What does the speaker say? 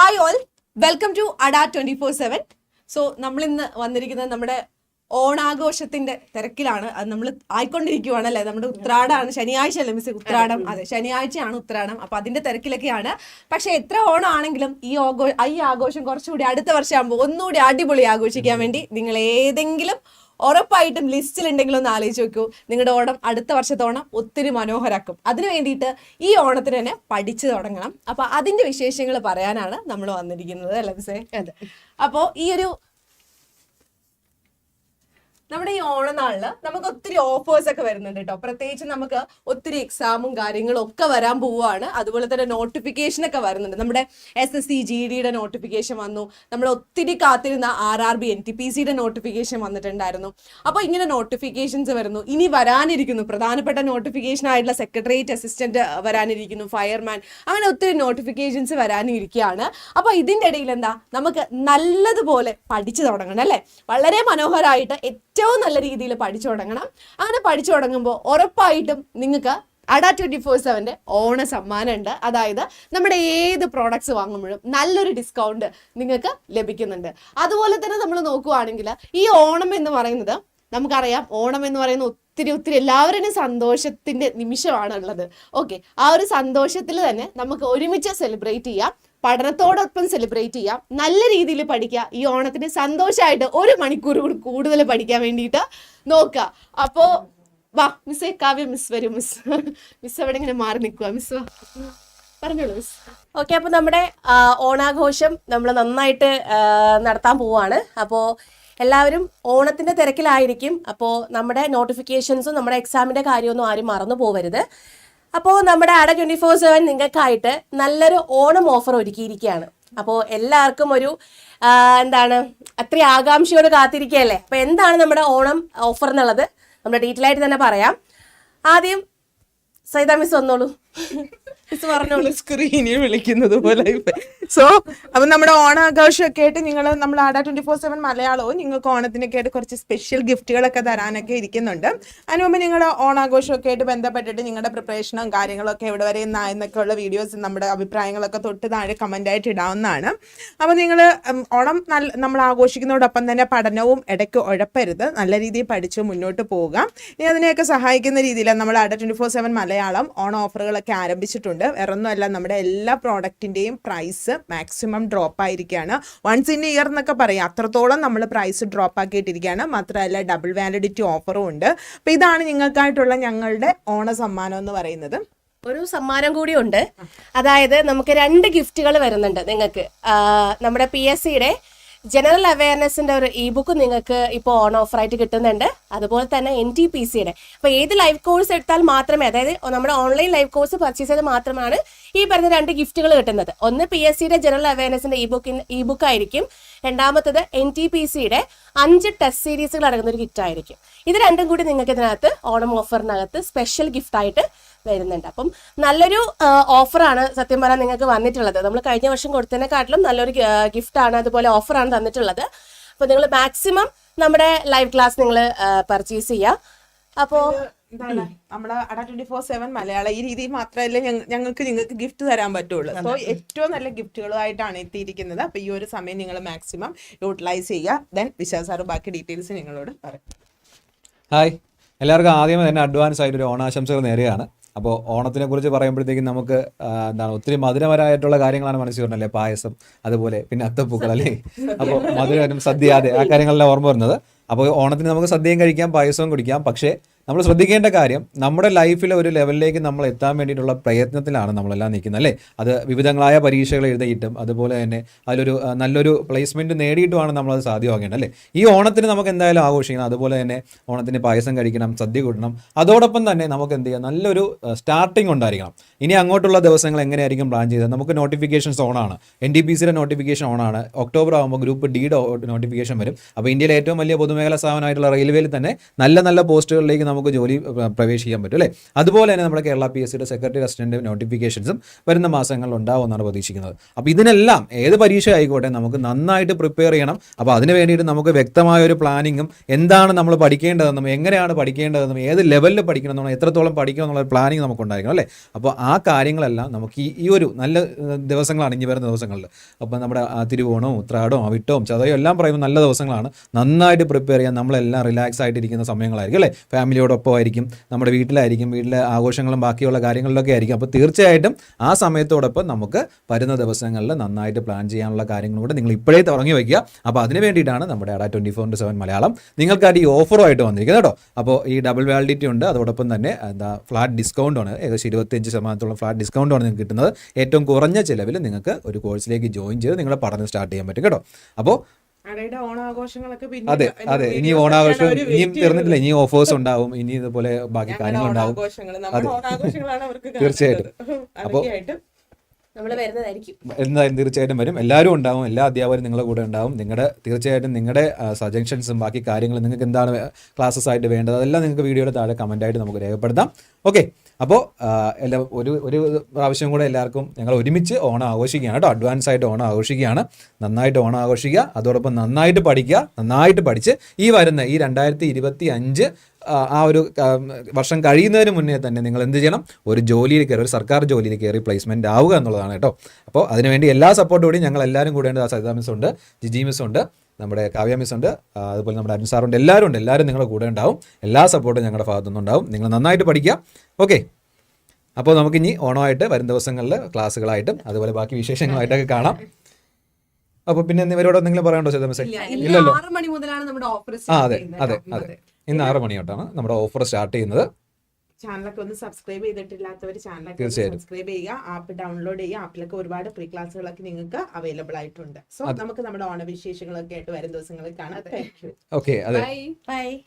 Hi all welcome to Adda twenty four seven so നമ്മൾ ഇന്ന് വന്നിരിക്കുന്നത് നമ്മുടെ ഓണാഘോഷത്തിന്റെ തിരക്കിലാണ്. അത് നമ്മൾ ആയിക്കൊണ്ടിരിക്കുവാണ് അല്ലേ നമ്മുടെ ഉത്രാടാണ് ശനിയാഴ്ച അല്ലേ മിസ് ഉത്രാടം. അതെ ശനിയാഴ്ചയാണ് ഉത്രാടം. അപ്പൊ അതിന്റെ തിരക്കിലൊക്കെയാണ്. പക്ഷെ എത്ര ഓണമാണെങ്കിലും ഈ ഓഘോ ഈ ആഘോഷം കുറച്ചുകൂടി അടുത്ത വർഷമാകുമ്പോൾ ഒന്നുകൂടി അടിപൊളി ആഘോഷിക്കാൻ വേണ്ടി നിങ്ങൾ ഏതെങ്കിലും ഉറപ്പായിട്ടും ലിസ്റ്റിൽ ഉണ്ടെങ്കിൽ ഒന്ന് ആലോചിച്ച് നോക്കൂ. നിങ്ങളുടെ ഓണം അടുത്ത വർഷത്തെ ഓണം ഒത്തിരി മനോഹരാക്കും. അതിനു വേണ്ടിയിട്ട് ഈ ഓണത്തിന് തന്നെ പഠിച്ചു തുടങ്ങണം. അപ്പൊ അതിന്റെ വിശേഷങ്ങൾ പറയാനാണ് നമ്മൾ വന്നിരിക്കുന്നത് അല്ലേ മിസ്സേ? അതെ. അപ്പോ ഈ ഒരു നമ്മുടെ ഈ ഓണനാളിൽ നമുക്ക് ഒത്തിരി ഓഫേഴ്സ് ഒക്കെ വരുന്നുണ്ട് കേട്ടോ. പ്രത്യേകിച്ച് നമുക്ക് ഒത്തിരി എക്സാമും കാര്യങ്ങളും ഒക്കെ വരാൻ പോവുകയാണ്. അതുപോലെ തന്നെ നോട്ടിഫിക്കേഷൻ ഒക്കെ വരുന്നുണ്ട്. നമ്മുടെ എസ് എസ് സി ജി ഡിയുടെ നോട്ടിഫിക്കേഷൻ വന്നു. നമ്മൾ ഒത്തിരി കാത്തിരുന്ന R R B N T P സിയുടെ നോട്ടിഫിക്കേഷൻ വന്നിട്ടുണ്ടായിരുന്നു. അപ്പോൾ ഇങ്ങനെ നോട്ടിഫിക്കേഷൻസ് വരുന്നു. ഇനി വരാനിരിക്കുന്നു. പ്രധാനപ്പെട്ട നോട്ടിഫിക്കേഷൻ ആയിട്ടുള്ള സെക്രട്ടേറിയറ്റ് അസിസ്റ്റന്റ് വരാനിരിക്കുന്നു ഫയർമാൻ അങ്ങനെ ഒത്തിരി നോട്ടിഫിക്കേഷൻസ് വരാനിരിക്കുകയാണ്. അപ്പോൾ ഇതിന്റെ ഇടയിൽ എന്താ? നമുക്ക് നല്ലതുപോലെ പഠിച്ചു തുടങ്ങണം അല്ലേ? വളരെ മനോഹരമായിട്ട് ഏറ്റവും നല്ല രീതിയിൽ പഠിച്ചു തുടങ്ങണം അങ്ങനെ പഠിച്ചു തുടങ്ങുമ്പോൾ ഉറപ്പായിട്ടും നിങ്ങൾക്ക് അഡ ട്വന്റി ഫോർ സെവന്റെ ഓണ സമ്മാനമുണ്ട്. അതായത് നമ്മുടെ ഏത് പ്രോഡക്ട്സ് വാങ്ങുമ്പോഴും നല്ലൊരു ഡിസ്കൗണ്ട് നിങ്ങൾക്ക് ലഭിക്കുന്നുണ്ട്. അതുപോലെ തന്നെ നമ്മൾ നോക്കുവാണെങ്കിൽ ഈ ഓണം എന്ന് പറയുന്നത് നമുക്കറിയാം ഓണം എന്ന് പറയുന്ന ഒത്തിരി ഒത്തിരി എല്ലാവരുടെയും സന്തോഷത്തിന്റെ നിമിഷമാണ് ഉള്ളത് ഓക്കെ ആ ഒരു സന്തോഷത്തിൽ തന്നെ നമുക്ക് ഒരുമിച്ച് സെലിബ്രേറ്റ് ചെയ്യാം. പഠനത്തോടൊപ്പം സെലിബ്രേറ്റ് ചെയ്യാം. നല്ല രീതിയിൽ പഠിക്കുക. ഈ ഓണത്തിന് സന്തോഷമായിട്ട് ഒരു മണിക്കൂർ കൂടി കൂടുതൽ പഠിക്കാൻ വേണ്ടിയിട്ട് നോക്കുക. അപ്പോ വാ മിസ് കാവ്യ മിസ് വരും മിസ് മിസ് എവിടെ ഇങ്ങനെ മാറി നിൽക്കുക. മിസ് പറഞ്ഞോളൂ മിസ് ഓക്കെ അപ്പോൾ നമ്മുടെ ഓണാഘോഷം നമ്മൾ നന്നായിട്ട് നടത്താൻ പോവാണ്. അപ്പോൾ എല്ലാവരും ഓണത്തിന്റെ തിരക്കിലായിരിക്കും. അപ്പോൾ നമ്മുടെ നോട്ടിഫിക്കേഷൻസും നമ്മുടെ എക്സാമിന്റെ കാര്യമൊന്നും ആരും മറന്നു പോവരുത്. അപ്പോൾ നമ്മുടെ അട ട്വന്റി ഫോർ സെവൻ നിങ്ങൾക്കായിട്ട് നല്ലൊരു ഓണം ഓഫർ ഒരുക്കിയിരിക്കുകയാണ്. അപ്പോൾ എല്ലാവർക്കും ഒരു എന്താണ് അത്ര ആകാംക്ഷയോട് കാത്തിരിക്കുകയല്ലേ? അപ്പോൾ എന്താണ് നമ്മുടെ ഓണം ഓഫർ എന്നുള്ളത്? നമ്മുടെ ഡീറ്റെയിൽ ആയിട്ട് തന്നെ പറയാം. ആദ്യം സൈതാ മിസ് വന്നോളൂ. പറഞ്ഞോളൂ. സ്ക്രീനിൽ വിളിക്കുന്നത് പോലെ സോ അപ്പൊ നമ്മുടെ ഓണാഘോഷമൊക്കെ ആയിട്ട് നിങ്ങൾ നമ്മൾ ആട ട്വന്റി ഫോർ സെവൻ മലയാളവും നിങ്ങൾക്ക് ഓണത്തിനൊക്കെ ആയിട്ട് കുറച്ച് സ്പെഷ്യൽ ഗിഫ്റ്റുകളൊക്കെ തരാനൊക്കെ ഇരിക്കുന്നുണ്ട്. അതിന് മുമ്പ് നിങ്ങളുടെ ഓണാഘോഷമൊക്കെ ആയിട്ട് ബന്ധപ്പെട്ടിട്ട് നിങ്ങളുടെ പ്രിപ്പറേഷനും കാര്യങ്ങളൊക്കെ എവിടെ വരെ എന്നൊക്കെ ഉള്ള വീഡിയോസ് നമ്മുടെ അഭിപ്രായങ്ങളൊക്കെ തൊട്ട് താഴെ കമന്റ് ആയിട്ട് ഇടാവുന്നതാണ്. അപ്പോൾ നിങ്ങൾ ഓണം നല്ല നമ്മൾ ആഘോഷിക്കുന്നതോടൊപ്പം തന്നെ പഠനവും ഇടയ്ക്ക് ഉഴപ്പരുത്. നല്ല രീതിയിൽ പഠിച്ച് മുന്നോട്ട് പോവുക ഇനി അതിനെയൊക്കെ സഹായിക്കുന്ന രീതിയിൽ നമ്മൾ Adda twenty four seven Malayalam on ഓഫറുകളൊക്കെ ആരംഭിച്ചിട്ടുണ്ട്. വേറെ ഒന്നുമല്ല നമ്മുടെ എല്ലാ പ്രോഡക്റ്റിന്റെയും പ്രൈസ് മാക്സിമം ഡ്രോപ്പ് ആയിരിക്കുകയാണ് വൺസ് ഇൻ ഇയർ എന്നൊക്കെ പറയാം. അത്രത്തോളം നമ്മൾ പ്രൈസ് ഡ്രോപ്പ് ആക്കിയിട്ടിരിക്കുകയാണ്. മാത്രമല്ല ഡബിൾ വാലിഡിറ്റി ഓഫറും ഉണ്ട്. അപ്പോൾ ഇതാണ് നിങ്ങൾക്കായിട്ടുള്ള ഞങ്ങളുടെ ഓണ സമ്മാനം എന്ന് പറയുന്നത്. ഒരു സമ്മാനം കൂടിയുണ്ട് അതായത് നമുക്ക് രണ്ട് ഗിഫ്റ്റുകൾ വരുന്നുണ്ട് നിങ്ങൾക്ക്. നമ്മുടെ പി എസ് സിയുടെ ജനറൽ അവയർനെസിന്റെ ഒരു ഇ ബുക്ക് നിങ്ങൾക്ക് ഇപ്പോൾ ഓൺ ഓഫറായിട്ട് കിട്ടുന്നുണ്ട്. അതുപോലെ തന്നെ എൻ ടി പി സിയുടെ അപ്പോൾ ഏത് ലൈവ് കോഴ്സ് എടുത്താൽ മാത്രമേ അതായത് നമ്മുടെ ഓൺലൈൻ ലൈവ് കോഴ്സ് പർച്ചേസ് ചെയ്ത് മാത്രമാണ് ഈ പറഞ്ഞ രണ്ട് ഗിഫ്റ്റുകൾ കിട്ടുന്നത്. ഒന്ന് പി എസ് സിയുടെ ജനറൽ അവയർനെസിന്റെ ഇ ബുക്കിൻ ഇ ബുക്ക് ആയിരിക്കും. രണ്ടാമത്തത് എൻ ടി പി സിയുടെ അഞ്ച് ടെസ്റ്റ് സീരീസുകൾ അടങ്ങുന്ന ഒരു കിറ്റ് ആയിരിക്കും. ഇത് രണ്ടും കൂടി നിങ്ങൾക്ക് ഇതിനകത്ത് ഓണം ഓഫറിനകത്ത് സ്പെഷ്യൽ ഗിഫ്റ്റ് ആയിട്ട് വരുന്നുണ്ട്. അപ്പം നല്ലൊരു ഓഫറാണ് സത്യം പറയാൻ നിങ്ങൾക്ക് വന്നിട്ടുള്ളത്. നമ്മൾ കഴിഞ്ഞ വർഷം കൊടുത്തതിനെക്കാട്ടിലും നല്ലൊരു ഗിഫ്റ്റാണ് അതുപോലെ ഓഫറാണ് തന്നിട്ടുള്ളത്. അപ്പോൾ നിങ്ങൾ മാക്സിമം നമ്മുടെ ലൈവ് ക്ലാസ് നിങ്ങൾ പർച്ചേസ് ചെയ്യുക. അപ്പോൾ എന്താണ്? നമ്മുടെ Adda twenty four seven Malayalam ഈ രീതിയിൽ മാത്രമല്ലേ ഞങ്ങ- ഞങ്ങൾക്ക് നിങ്ങൾക്ക് ഗിഫ്റ്റ് തരാൻ പറ്റുള്ളൂ. സോ ഏറ്റവും നല്ല ഗിഫ്റ്റുകളായിട്ടാണ് എത്തിയിരിക്കുന്നത്. അപ്പൊ ഈ ഒരു സമയം നിങ്ങൾ മാക്സിമം യൂട്ടിലൈസ് ചെയ്യുക. ദെൻ വിശാൽ സാറ് ബാക്കി ഡീറ്റെയിൽസ് നിങ്ങളോട് പറയും. ഹായ് എല്ലാവർക്കും ആദ്യമേ തന്നെ അഡ്വാൻസ് ആയിട്ട് ഒരു ഓണാശംസകൾ നേരെയാണ് അപ്പോൾ ഓണത്തിനെ കുറിച്ച് പറയുമ്പോഴത്തേക്കും നമുക്ക് എന്താണ് ഒത്തിരി മധുരപരമായിട്ടുള്ള കാര്യങ്ങളാണ് മനസ്സിൽ വരുന്നത് അല്ലേ? പായസം അതുപോലെ പിന്നെ അത്തപ്പൂക്കൾ അല്ലേ? അപ്പോൾ മധുരം സദ്യ അതെ ആ കാര്യങ്ങളെല്ലാം ഓർമ്മ വരുന്നത്. അപ്പോൾ ഓണത്തിന് നമുക്ക് സദ്യയും കഴിക്കാം പായസവും കുടിക്കാം. പക്ഷേ നമ്മൾ ശ്രദ്ധിക്കേണ്ട കാര്യം നമ്മുടെ ലൈഫിലെ ഒരു ലെവലിലേക്ക് നമ്മൾ എത്താൻ വേണ്ടിയിട്ടുള്ള പ്രയത്നത്തിലാണ് നമ്മളെല്ലാം നിൽക്കുന്നത് അല്ലേ? അത് വിവിധങ്ങളായ പരീക്ഷകൾ എഴുതിയിട്ടും അതുപോലെ തന്നെ അതിലൊരു നല്ലൊരു പ്ലേസ്മെന്റ് നേടിയിട്ടുമാണ് നമ്മളത് സാധ്യമാകേണ്ടത് അല്ലേ? ഈ ഓണത്തിന് നമുക്ക് എന്തായാലും ആഘോഷിക്കണം അതുപോലെ തന്നെ ഓണത്തിന് പായസം കഴിക്കണം സദ്യ കൂട്ടണം അതോടൊപ്പം തന്നെ നമുക്ക് എന്ത് ചെയ്യാം? നല്ലൊരു സ്റ്റാർട്ടിംഗ് ഉണ്ടായിരിക്കണം. ഇനി അങ്ങോട്ടുള്ള ദിവസങ്ങൾ എങ്ങനെയായിരിക്കും പ്ലാൻ ചെയ്തത് നമുക്ക് നോട്ടിഫിക്കേഷൻസ് ഓണാണ് എൻ ഡി പി സിയുടെ നോട്ടിഫിക്കേഷൻ ഓണാണ് ഒക്ടോബർ ആകുമ്പോൾ ഗ്രൂപ്പ് ഡിയുടെ നോട്ടിഫിക്കേഷൻ വരും. അപ്പോൾ ഇന്ത്യയിലെ ഏറ്റവും വലിയ പൊതുമേഖലാ സ്ഥാപനമായിട്ടുള്ള റെയിൽവേയിൽ തന്നെ നല്ല നല്ല പോസ്റ്റുകളിലേക്ക് നമുക്ക് നമുക്ക് ജോലി പ്രവേശിക്കാൻ പറ്റും അല്ലേ? അതുപോലെ തന്നെ നമ്മുടെ കേരള പി എസ് സിയുടെ സെക്രട്ടറി അസിസ്റ്റന്റ് നോട്ടിഫിക്കേഷൻസും വരുന്ന മാസങ്ങളിൽ ഉണ്ടാവുമെന്നാണ് പ്രതീക്ഷിക്കുന്നത്. അപ്പോൾ ഇതിനെല്ലാം ഏത് പരീക്ഷ ആയിക്കോട്ടെ നമുക്ക് നന്നായിട്ട് പ്രിപ്പയർ ചെയ്യണം. അപ്പോൾ അതിന് വേണ്ടിയിട്ട് നമുക്ക് വ്യക്തമായ ഒരു പ്ലാനിങ്ങും എന്താണ് നമ്മൾ പഠിക്കേണ്ടതെന്നും എങ്ങനെയാണ് പഠിക്കേണ്ടതെന്നും ഏത് ലെവലിൽ പഠിക്കണം പഠിക്കണമെന്നും എത്രത്തോളം പഠിക്കണം എന്നുള്ള പ്ലാനിങ് നമുക്ക് ഉണ്ടായിരിക്കണം അല്ലേ? അപ്പോൾ ആ കാര്യങ്ങളെല്ലാം നമുക്ക് ഈ ഒരു നല്ല ദിവസങ്ങളാണ് ഇനി വരുന്ന ദിവസങ്ങളിൽ. അപ്പോൾ നമ്മുടെ തിരുവോണവും ഉത്രാടവും അവിട്ടവും ചതയും എല്ലാം പറയുമ്പോൾ നല്ല ദിവസങ്ങളാണ്. നന്നായിട്ട് പ്രിപ്പയർ ചെയ്യാൻ നമ്മളെല്ലാം റിലാക്സ് ആയിട്ടിരിക്കുന്ന സമയങ്ങളായിരിക്കും അല്ലേ? ഫാമിലിയോടൊപ്പം ആയിരിക്കും നമ്മുടെ വീട്ടിലായിരിക്കും വീട്ടിലെ ആഘോഷങ്ങളും ബാക്കിയുള്ള കാര്യങ്ങളിലൊക്കെ ആയിരിക്കും. അപ്പോൾ തീർച്ചയായിട്ടും ആ സമയത്തോടൊപ്പം നമുക്ക് വരുന്ന ദിവസങ്ങളിൽ നന്നായിട്ട് പ്ലാൻ ചെയ്യാനുള്ള കാര്യങ്ങളും കൂടെ നിങ്ങൾ ഇപ്പോഴേ തുടങ്ങി വയ്ക്കുക. അപ്പോൾ അതിന് വേണ്ടിയിട്ടാണ് നമ്മുടെ Adda twenty four into seven Malayalam നിങ്ങൾക്കായിട്ട് ഈ ഓഫറുമായിട്ട് വന്നിരിക്കുന്നത് കേട്ടോ. അപ്പോൾ ഈ ഡബിൾ വാലിഡിറ്റി ഉണ്ട്. അതോടൊപ്പം തന്നെ എന്താ ഫ്ലാറ്റ് ഡിസ്കൗണ്ട് ആണ്. ഏകദേശം ഇരുപത്തിയഞ്ച് ശതമാനത്തോളം ഫ്ലാറ്റ് ഡിസ്കൗണ്ട് ആണ് നിങ്ങൾക്ക് കിട്ടുന്നത്. ഏറ്റവും കുറഞ്ഞ ചിലവിൽ നിങ്ങൾക്ക് ഒരു കോഴ്സിലേക്ക് ജോയിൻ ചെയ്ത് നിങ്ങളുടെ പഠനം സ്റ്റാർട്ട് ചെയ്യാൻ പറ്റും കേട്ടോ. അപ്പോൾ അതെ അതെ. ഇനി ഓണാഘോഷം ഇനിയും തീർന്നിട്ടില്ല. ഇനി ഓഫേഴ്സ് ഉണ്ടാവും. ഇനി ഇതുപോലെ ബാക്കി കാര്യങ്ങൾ ഉണ്ടാവും. തീർച്ചയായിട്ടും. അപ്പോൾ എന്തായാലും തീർച്ചയായിട്ടും വരും. എല്ലാവരും ഉണ്ടാവും. എല്ലാ അധ്യാപകരും നിങ്ങളുടെ കൂടെ ഉണ്ടാവും. നിങ്ങളുടെ തീർച്ചയായിട്ടും നിങ്ങളുടെ സജഷൻസും ബാക്കി കാര്യങ്ങളും നിങ്ങൾക്ക് എന്താണ് ക്ലാസ്സസ് ആയിട്ട് വേണ്ടത് അതെല്ലാം നിങ്ങൾക്ക് വീഡിയോയുടെ താഴെ കമന്റ് ആയിട്ട് നമുക്ക് രേഖപ്പെടുത്താം. ഓക്കെ അപ്പോൾ എല്ലാ ഒരു ഒരു പ്രാവശ്യം കൂടെ എല്ലാവർക്കും ഞങ്ങൾ ഒരുമിച്ച് ഓണം ആഘോഷിക്കുകയാണ് കേട്ടോ. അഡ്വാൻസ് ആയിട്ട് ഓണം ആഘോഷിക്കുകയാണ്. നന്നായിട്ട് ഓണം ആഘോഷിക്കുക. അതോടൊപ്പം നന്നായിട്ട് പഠിക്കുക. നന്നായിട്ട് പഠിച്ച് ഈ വരുന്ന ഈ രണ്ടായിരത്തി ഇരുപത്തി അഞ്ച് ആ ഒരു വർഷം കഴിയുന്നതിന് മുന്നേ തന്നെ നിങ്ങൾ എന്ത് ചെയ്യണം? ഒരു ജോലിയിൽ കയറി ഒരു സർക്കാർ ജോലിയിൽ കയറി പ്ലേസ്മെന്റ് ആവുക എന്നുള്ളതാണ് കേട്ടോ. അപ്പോൾ അതിനുവേണ്ടി എല്ലാ സപ്പോർട്ടും കൂടി ഞങ്ങൾ എല്ലാവരും കൂടെ സരിത മിസ് ഉണ്ട് ജിജി മിസ് ഉണ്ട്. നമ്മുടെ കാവ്യ മിസ് ഉണ്ട്. അതുപോലെ നമ്മുടെ അരുൺ സാറുണ്ട്. എല്ലാവരും ഉണ്ട്. എല്ലാവരും നിങ്ങളുടെ കൂടെ ഉണ്ടാവും. എല്ലാ സപ്പോർട്ടും ഞങ്ങളുടെ ഭാഗത്തു നിന്നുണ്ടാവും. നിങ്ങൾ നന്നായിട്ട് പഠിക്കുക. ഓക്കെ അപ്പോൾ നമുക്കിനി ഓണമായിട്ട് വരും ദിവസങ്ങളിൽ ക്ലാസ്സുകളായിട്ടും അതുപോലെ ബാക്കി വിശേഷങ്ങളായിട്ടൊക്കെ കാണാം. അപ്പൊ പിന്നെ ഇവരോട് എന്തെങ്കിലും പറയാനുണ്ടോ മെസ്സേജ് ഇല്ലല്ലോ. മണി ആ അതെ അതെ അതെ. ഇന്ന് ആറ് മണിയോട്ടാണ് നമ്മുടെ ഓഫർ സ്റ്റാർട്ട് ചെയ്യുന്നത്. ചാനലൊക്കെ ഒന്ന് സബ്സ്ക്രൈബ് ചെയ്തിട്ടില്ലാത്തവർ ചാനലൊക്കെ സബ്സ്ക്രൈബ് ചെയ്യുക. ആപ്പ് ഡൗൺലോഡ് ചെയ്യുക. ആപ്പിലൊക്കെ ഒരുപാട് ഫ്രീ ക്ലാസ്സുകളൊക്കെ നിങ്ങൾക്ക് അവൈലബിൾ ആയിട്ടുണ്ട്. സോ നമുക്ക് നമ്മുടെ ഓണവിശേഷങ്ങളൊക്കെ ആയിട്ട് വരും ദിവസങ്ങളിൽ കാണാം. Thank you okay bye